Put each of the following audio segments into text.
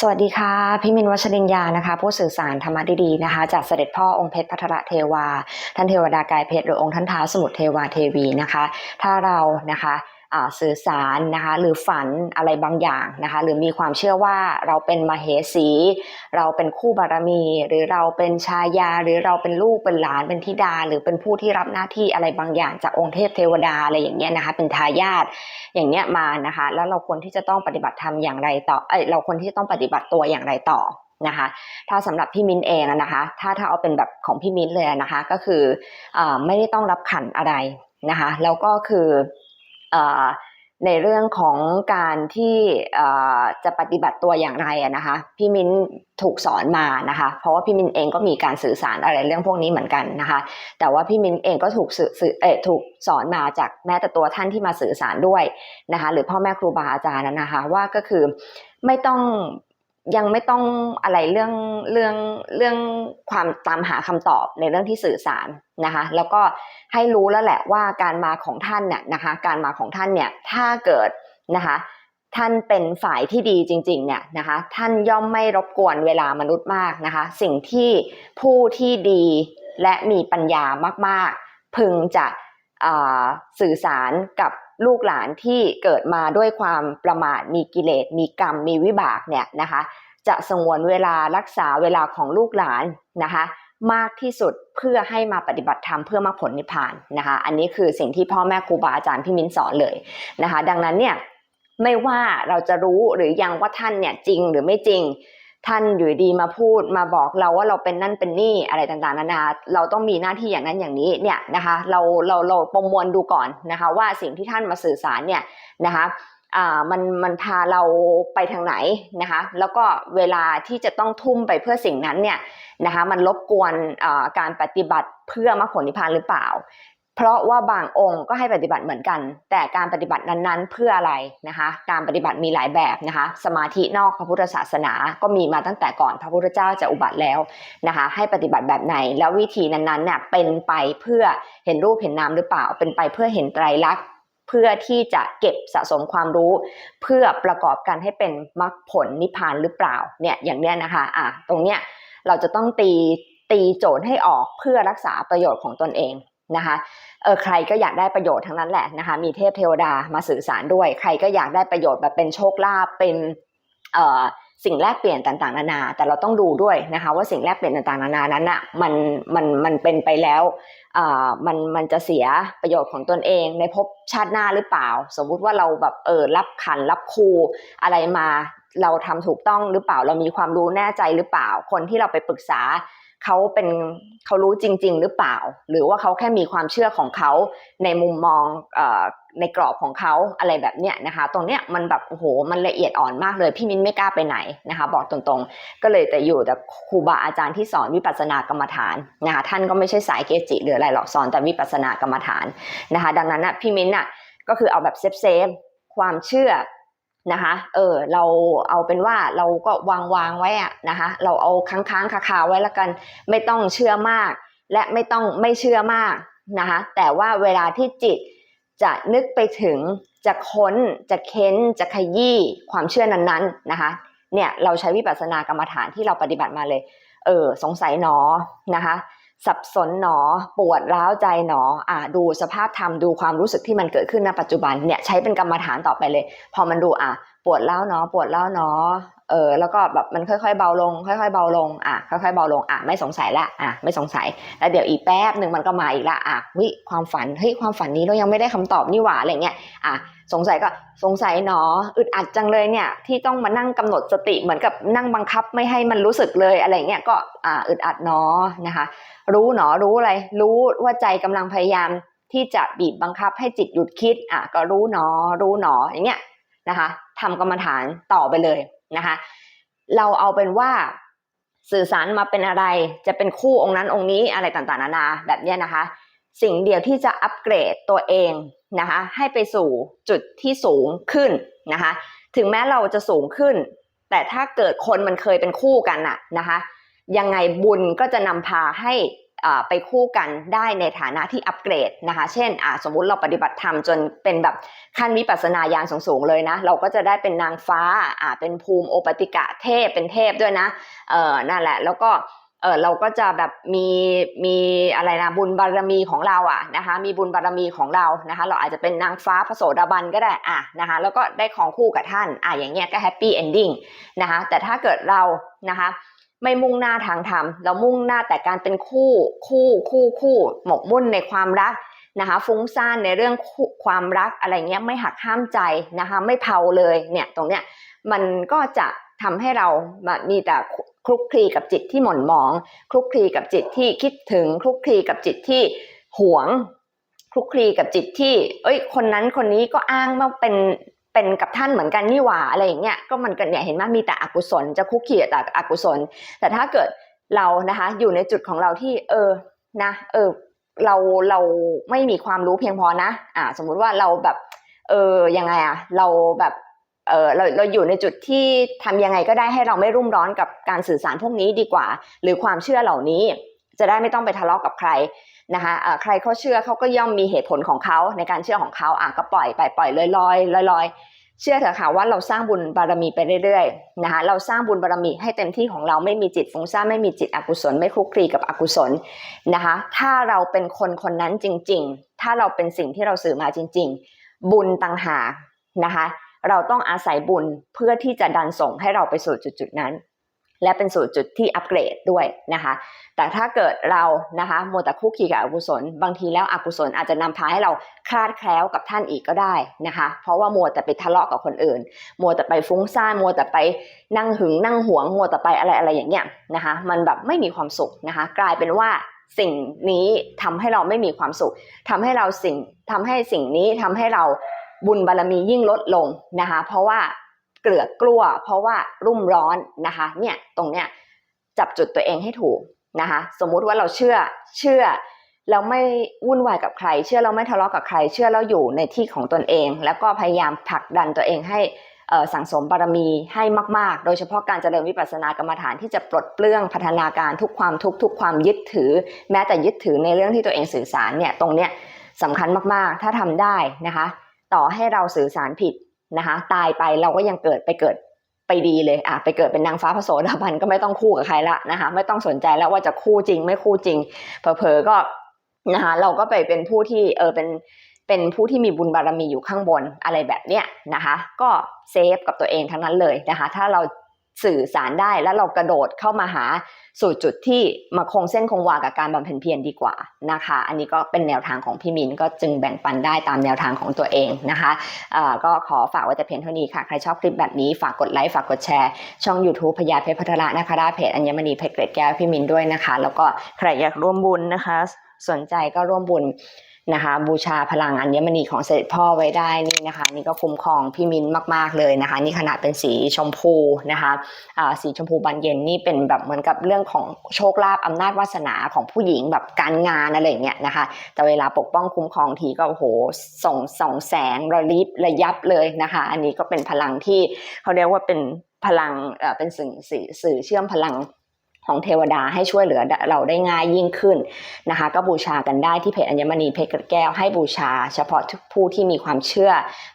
สวัสดีค่ะ พี่มินวัชรินยานะคะ ผู้สื่อสารธรรมะดีๆนะคะ จากเสด็จพ่อองค์เพชรพัทรเทวา ท่านเทวดากายเพชรหรือองค์ท่านท้าสมุทรเทวาเทวีนะคะ ถ้าเรานะคะ สื่อสารนะคะหรือฝันอะไรบางอย่างนะคะหรือมีความเชื่อว่าเราเป็นมเหสี เราเป็นคู่บารมี หรือเราเป็นชายา หรือเราเป็นลูกเป็นหลานเป็นธิดา หรือเป็นผู้ที่รับหน้าที่อะไรบางอย่าง จากองค์เทพเทวดาอะไรอย่างเงี้ยนะคะเป็นทายาทอย่างเนี้ยมานะคะแล้วเราควรที่จะต้องปฏิบัติธรรมอย่างไรต่อเอ้เราควรที่จะต้องปฏิบัติตัวอย่างไรต่อนะคะถ้าสำหรับพี่มิ้นเองนะคะ ถ้าถ้าเอาเป็นแบบของพี่มิ้นเลยนะคะ ก็คืออไม่ได้ต้องรับขันอะไรนะคะ แล้วก็คือ ในเรื่องของการที่จะปฏิบัติตัวอย่างไรนะคะ พี่มิ้นถูกสอนมานะคะ เพราะว่าพี่มิ้นเองก็มีการสื่อสารอะไรเรื่องพวกนี้เหมือนกันนะคะ แต่ว่าพี่มิ้นเองก็ถูกสื่อเออถูกสอนมาจากแม้แต่ตัวท่านที่มาสื่อสารด้วยนะคะ หรือพ่อแม่ครูบาอาจารย์นะคะ ว่าก็คือไม่ต้อง ยังไม่ต้องอะไรเรื่องเรื่องเรื่องความตามหาคำตอบในเรื่องที่สื่อสารนะคะ แล้วก็ให้รู้แล้วแหละว่าการมาของท่านเนี่ยนะคะ การมาของท่านเนี่ยถ้าเกิดนะคะ ท่านเป็นฝ่ายที่ดีจริงๆเนี่ยนะคะ ท่านย่อมไม่รบกวนเวลามนุษย์มากนะคะ สิ่งที่ผู้ที่ดีและมีปัญญามากๆ พึงจะสื่อสารกับ ลูกหลานที่เกิดมาด้วยความประมาทมีกิเลส มีกรรม มีวิบากเนี่ยนะคะ จะสงวนเวลารักษาเวลาของลูกหลานนะคะ มากที่สุดเพื่อให้มาปฏิบัติธรรมเพื่อมรรคผลนิพพานนะคะ อันนี้คือสิ่งที่พ่อแม่ครูบาอาจารย์พี่มิ้นสอนเลยนะคะ ดังนั้นเนี่ยไม่ว่าเราจะรู้หรือยังว่าท่านเนี่ยจริงหรือไม่จริง ท่านอยู่ดีมาพูดมาบอกเราว่าเราเป็นนั่นเป็นนี่อะไรต่างๆนานาเราต้องมีหน้าที่อย่างนั้นอย่างนี้เนี่ยนะคะเราเราเราประมวลดูก่อนนะคะว่าสิ่งที่ท่านมาสื่อสารเนี่ยนะคะอ่ามันมันพาเราไปทางไหนนะคะแล้วก็เวลาที่จะต้องทุ่มไปเพื่อสิ่งนั้นเนี่ยนะคะมันรบกวนอ่าการปฏิบัติเพื่อมรรคผลนิพพานหรือเปล่า เพราะว่าบางองค์ก็ให้ปฏิบัติเหมือนกัน แต่การปฏิบัตินั้นๆ เพื่ออะไรนะคะ การปฏิบัติมีหลายแบบนะคะ สมาธินอกพระพุทธศาสนา ก็มีมาตั้งแต่ก่อนพระพุทธเจ้าจะอุบัติแล้วนะคะ ให้ปฏิบัติแบบไหน แล้ววิธีนั้นๆเนี่ยเป็นไปเพื่อเห็นรูปเห็นนามหรือเปล่า เป็นไปเพื่อเห็นไตรลักษณ์เพื่อที่จะเก็บสะสมความรู้ เพื่อประกอบกันให้เป็นมรรคผลนิพพานหรือเปล่าเนี่ยอย่างเนี้ยนะคะอะตรงเนี้ยเราจะต้องตีตีโจทย์ให้ออกเพื่อรักษาประโยชน์ของตนเอง นะคะเออใครก็อยากได้ประโยชน์ทั้งนั้นแหละนะคะมีเทพเทวดามาสื่อสารด้วย ใครก็อยากได้ประโยชน์แบบเป็นโชคลาภเป็นเอ่อสิ่งแลกเปลี่ยนต่างๆนานา แต่เราต้องดูด้วยนะคะว่าสิ่งแลกเปลี่ยนต่างๆนานานั้นอะมันมันมันเป็นไปแล้วอ่ามันมันจะเสียประโยชน์ของตนเองในภพชาติหน้าหรือเปล่า สมมุติว่าเราแบบเออรับขันรับครูอะไรมาเราทำถูกต้องหรือเปล่าเรามีความรู้แน่ใจหรือเปล่า คนที่เราไปปรึกษา เขาเป็นเขารู้จริง ๆ หรือเปล่า หรือว่าเขาแค่มีความเชื่อของเขาในมุมมองอในกรอบของเขาอะไรแบบเนี้ยนะคะ ตรงเนี้ยมันแบบโอ้โหมันละเอียดอ่อนมากเลย พี่มิ้นไม่กล้าไปไหนนะคะ บอกตรงๆ ก็เลยแต่อยู่แต่ครูบาอาจารย์ที่สอนวิปัสสนากรรมฐานนะคะท่านก็ไม่ใช่สายเกจิหรืออะไรหรอกสอนแต่วิปัสสนากรรมฐานนะคะ ดังนั้นนะพี่มิ้นน่ะก็คือเอาแบบเซฟเซฟๆความเชื่อ นะคะ เออ เราเอาเป็นว่าเราก็วางวางไว้อะนะคะ เราเอาค้างค้างคาคาไว้แล้วกัน ไม่ต้องเชื่อมาก และไม่ต้องไม่เชื่อมากนะคะ แต่ว่าเวลาที่จิตจะนึกไปถึงจะค้นจะเค้นจะขยี้ความเชื่อนั้นๆนะคะ เนี่ยเราใช้วิปัสสนากรรมฐานที่เราปฏิบัติมาเลย เออสงสัยหนอนะคะ สับสนหนอปวดร้าวใจหนออ่าดูสภาพธรรมดูความรู้สึกที่มันเกิดขึ้นณปัจจุบันเนี่ยใช้เป็นกรรมฐานต่อไปเลย พอมันดูอะ ปวดร้วหนอปวดร้วหนอเออแล้วก็แบบมันค่อยๆเบาลง ค่อยๆเบาลงอะค่อยๆเบาลงอะไม่สงสัยละอะไม่สงสัยแล้วเดี๋ยวอีกแป๊บหนึ่งมันก็มาอีกละอะวิความฝันเฮ้ยความฝันนี้เรายังไม่ได้คำตอบนี่หว่าอะไรเงี้ยอะสงสัยก็สงสัยหนออึดอัดจังเลยเนี่ยที่ต้องมานั่งกำหนดสติเหมือนกับนั่งบังคับไม่ให้มันรู้สึกเลยอะไรเงี้ยก็อ่าอึดอัดหนอนะคะ รู้หนอรู้อะไรรู้ว่าใจกำลังพยายามที่จะบีบบังคับให้จิตหยุดคิดอะก็รู้หนอรู้หนออย่างเงี้ย นะคะทำกรรมฐานต่อไปเลยนะคะ เราเอาเป็นว่าสื่อสารมาเป็นอะไรจะเป็นคู่องค์นั้นองค์นี้อะไรต่างๆนานาแบบนี้นะคะ สิ่งเดียวที่จะอัปเกรดตัวเองนะคะ ให้ไปสู่จุดที่สูงขึ้นนะคะ ถึงแม้เราจะสูงขึ้น แต่ถ้าเกิดคนมันเคยเป็นคู่กันน่ะนะคะ ยังไงบุญก็จะนำพาให้ ไปคู่กันได้ในฐานะที่อัปเกรดนะคะ เช่นสมมุติเราปฏิบัติธรรมจนเป็นแบบขั้นวิปัสสนาญาณสูงๆเลยนะ เราก็จะได้เป็นนางฟ้าอ่าเป็นภูมิโอปติกะเทพเป็นเทพด้วยนะเออนั่นแหละแล้วก็เออเราก็จะแบบมีมีอะไรนะบุญบารมีของเราอะนะคะมีบุญบารมีของเรานะคะเราอาจจะเป็นนางฟ้าพระโสดาบันก็ได้อะนะคะแล้วก็ได้ของคู่กับท่านอะอย่างเงี้ยก็แฮปปี้เอนดิ้งนะคะแต่ถ้าเกิดเรานะคะ ไม่มุ่งหน้าทางธรรมเรามุ่งหน้าแต่การเป็นคู่คู่คู่คู่หมกมุ่นในความรักนะคะฟุ้งซ่านในเรื่องความรักอะไรเงี้ยไม่หักห้ามใจนะคะไม่เผาเลยเนี่ยตรงเนี้ยมันก็จะทำให้เรามีแต่คลุกคลีกับจิตที่หม่นหมอง คลุกคลีกับจิตที่คิดถึง คลุกคลีกับจิตที่หวง คลุกคลีกับจิตที่ เอ้ย คนนั้นคนนี้ก็อ้างว่าเป็น เป็นกับท่านเหมือนกันนี่หว่าอะไรอย่างเงี้ยก็มันกันเนี่ยเห็นไหมมีแต่อกุศลจะคุกคีแต่อกุศล แต่ถ้าเกิดเรานะคะอยู่ในจุดของเราที่เออนะเออเราเราไม่มีความรู้เพียงพอนะอ่าสมมุติว่าเราแบบเออยังไงอะเราแบบเออเราเราอยู่ในจุดที่ทำยังไงก็ได้ให้เราไม่รุ่มร้อนกับการสื่อสารพวกนี้ดีกว่า หรือความเชื่อเหล่านี้ จะได้ไม่ต้องไปทะเลาะกับใครนะคะเอ่อใครเขาเชื่อเขาก็ย่อมมีเหตุผลของเขาในการเชื่อของเขาอะก็ปล่อยไปปล่อยลอยลอยลอยลอยเชื่อเถอะค่ะว่าเราสร้างบุญบารมีไปเรื่อยๆนะคะเราสร้างบุญบารมีให้เต็มที่ของเราไม่มีจิตฟุ้งซ่านไม่มีจิตอกุศล ไม่คลุกคลีกับอกุศลนะคะถ้าเราเป็นคนคนนั้นจริง ๆ ถ้าเราเป็นสิ่งที่เราสื่อมาจริง ๆ บุญต่างหากนะคะเราต้องอาศัยบุญเพื่อที่จะดันส่งให้เราไปสู่จุดๆนั้น และเป็นสู่จุดที่อัปเกรดด้วยนะคะ แต่ถ้าเกิดเรานะคะโมแต่คุกคีกับอกุศล บางทีแล้วอกุศลอาจจะนำพาให้เราคลาดแคล้วกับท่านอีกก็ได้นะคะ เพราะว่าโมแต่ไปทะเลาะกับคนอื่นโมแต่ไปฟุ้งซ่านโมแต่ไปนั่งหึงนั่งหวงโมแต่ไปอะไรอะไรอย่างเงี้ยนะคะ มันแบบไม่มีความสุขนะคะ กลายเป็นว่าสิ่งนี้ทำให้เราไม่มีความสุขทำให้เราสิ่งทำให้สิ่งนี้ทำให้เราบุญบารมียิ่งลดลงนะคะ เพราะว่า เกลือกลัว เพราะว่ารุ่มร้อนนะคะเนี่ยตรงเนี้ยจับจุดตัวเองให้ถูกนะคะสมมุติว่าเราเชื่อเชื่อเราไม่วุ่นวายกับใคร เชื่อเราไม่ทะเลาะกับใคร เชื่อเราอยู่ในที่ของตนเอง แล้วก็พยายามผลักดันตัวเองให้เอ่อสังสมบารมีให้มาก ๆ โดยเฉพาะการเจริญวิปัสสนากรรมฐานที่จะปลดเปลื้องพัฒนาการทุกความทุกทุกความยึดถือ แม้แต่ยึดถือในเรื่องที่ตัวเองสื่อสารเนี่ยตรงเนี้ยสำคัญมากๆ ถ้าทำได้นะคะ ต่อให้เราสื่อสารผิด นะคะ ตายไปเราก็ยังเกิดไปเกิดไปดีเลยอะไปเกิดเป็นนางฟ้าพระโสดาบันก็ไม่ต้องคู่กับใครละนะคะ ไม่ต้องสนใจแล้วว่าจะคู่จริงไม่คู่จริงเผลอๆก็นะคะเราก็ไปเป็นผู้ที่เออเป็นเป็นผู้ที่มีบุญบารมีอยู่ข้างบนอะไรแบบเนี้ยนะคะ ก็เซฟกับตัวเองทั้งนั้นเลยนะคะ ถ้าเรา สื่อสารได้แล้วเรากระโดดเข้ามาหาสู่จุดที่มาคงเส้นคงวากับการบำเพ็ญเพียรดีกว่านะคะ อันนี้ก็เป็นแนวทางของพี่มินก็จึงแบ่งปันได้ตามแนวทางของตัวเองนะคะก็ขอฝากไว้แต่เพียงเท่านี้ค่ะ ใครชอบคลิปแบบนี้ฝากกดไลค์ฝากกดแชร์ ช่อง YouTube พญาเพชรพัทระนะคะได้เพจอัญมณีเพชรเกรดแก้วพี่มินด้วยนะคะ แล้วก็ใครอยากร่วมบุญนะคะ สนใจก็ร่วมบุญ นะคะ บูชาพลังอัญมณีของเสด็จพ่อไว้ได้นี่นะคะ นี่ก็คุ้มครองพี่มินมากๆเลยนะคะ นี่ขนาดเป็นสีชมพูนะคะอ่าสีชมพูบานเย็นนี่เป็นแบบเหมือนกับเรื่องของโชคลาภอำนาจวาสนาของผู้หญิงแบบการงานอะไรเงี้ยนะคะ แต่เวลาปกป้องคุ้มครองทีก็โอ้โหส่งส่องแสงระลิบระยับเลยนะคะ อันนี้ก็เป็นพลังที่เขาเรียกว่าเป็นพลังเป็นสื่อสื่อเชื่อมพลัง ของเทวดาให้ช่วยเหลือเราได้ง่ายยิ่งขึ้นนะคะ ก็บูชากันได้ที่เพจอัญมณีเพชรแก้วให้บูชา เฉพาะทุกผู้ที่มีความเชื่อ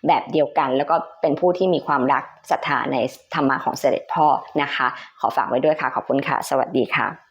แบบเดียวกัน แล้วก็เป็นผู้ที่มีความรักศรัทธาในธรรมะของเสด็จพ่อนะคะ ขอฝากไว้ด้วยค่ะ ขอบคุณค่ะ สวัสดีค่ะ